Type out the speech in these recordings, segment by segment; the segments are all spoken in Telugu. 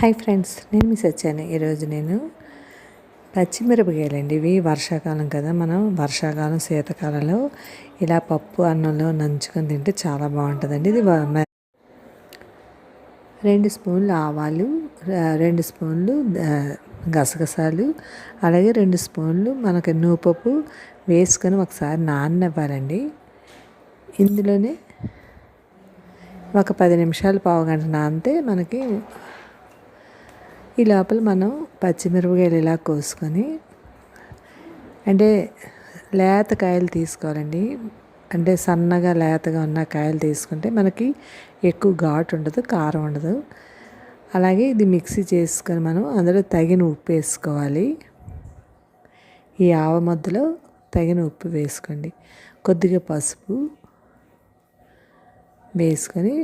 హాయ్ ఫ్రెండ్స్ నేను మిస్ వచ్చాను ఈరోజు నేను పచ్చిమిరపకాయలండి. ఇవి వర్షాకాలం కదా మనం వర్షాకాలం శీతాకాలంలో ఇలా పప్పు అన్నంలో నంచుకొని తింటే చాలా బాగుంటుందండి. ఇది రెండు స్పూన్లు ఆవాలు రెండు స్పూన్లు గసగసాలు అలాగే రెండు స్పూన్లు మనకి నూపప్పు వేసుకొని ఒకసారి నాననివ్వాలండి. ఇందులోనే ఒక పది నిమిషాలు పావు గంట నానితే మనకి ఈ లోపల మనం పచ్చిమిరపకాయలు ఇలా కోసుకొని అంటే లేత కాయలు తీసుకోవాలండి. అంటే సన్నగా లేతగా ఉన్న కాయలు తీసుకుంటే మనకి ఎక్కువ ఘాటు ఉండదు కారం ఉండదు. అలాగే ఇది మిక్సీ చేసుకొని మనం అందులో తగిన ఉప్పు వేసుకోవాలి. ఈ ఆవ మధ్యలో తగిన ఉప్పు వేసుకోండి. కొద్దిగా పసుపు వేసుకొని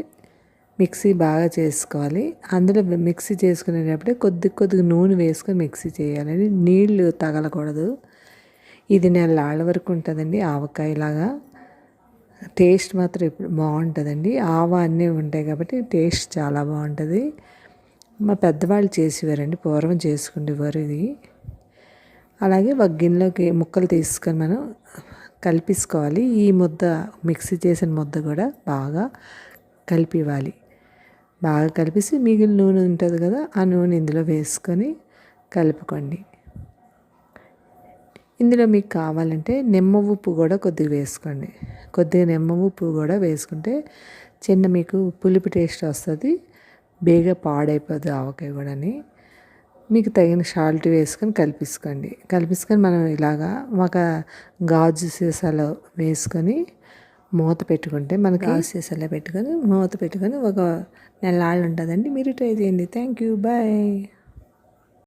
మిక్సీ బాగా చేసుకోవాలి. అందులో మిక్సీ చేసుకునేటప్పుడే కొద్ది కొద్దిగా నూనె వేసుకొని మిక్సీ చేయాలని నీళ్ళు తగలకూడదు. ఇది నెలలాళ్ళ వరకు ఉంటుందండి ఆవకాయలాగా. టేస్ట్ మాత్రం ఇప్పుడు బాగుంటుందండి. ఆవ అన్నీ ఉంటాయి కాబట్టి టేస్ట్ చాలా బాగుంటుంది. మా పెద్దవాళ్ళు చేసేవారండి. పూర్వం చేసుకునేవారు ఇది. అలాగే ఒక గిన్నెలోకి ముక్కలు తీసుకొని మనం కలిపించుకోవాలి ఈ ముద్ద మిక్సీ చేసిన ముద్ద కూడా బాగా కలిపివ్వాలి. బాగా కలిపేసి మిగిలిన నూనె ఉంటుంది కదా ఆ నూనె ఇందులో వేసుకొని కలుపుకోండి. ఇందులో మీకు కావాలంటే నిమ్మ ఉప్పు కూడా కొద్దిగా వేసుకోండి. కొద్దిగా నిమ్మ ఉప్పు కూడా వేసుకుంటే చిన్న మీకు పులుపు టేస్ట్ వస్తుంది బేగా పాడైపోద్ది ఆవకాయ కూడాని. మీకు తగిన సాల్ట్ వేసుకొని కలిపించుకోండి కలిపించుకొని మనం ఇలాగా ఒక గాజు సీసాలో వేసుకొని మూత పెట్టుకుంటే మనకి గాజు సీసాలో పెట్టుకొని మూత పెట్టుకొని ఒక నెల ఉంటుందండి. మీరు ట్రై చేయండి. Thank you bye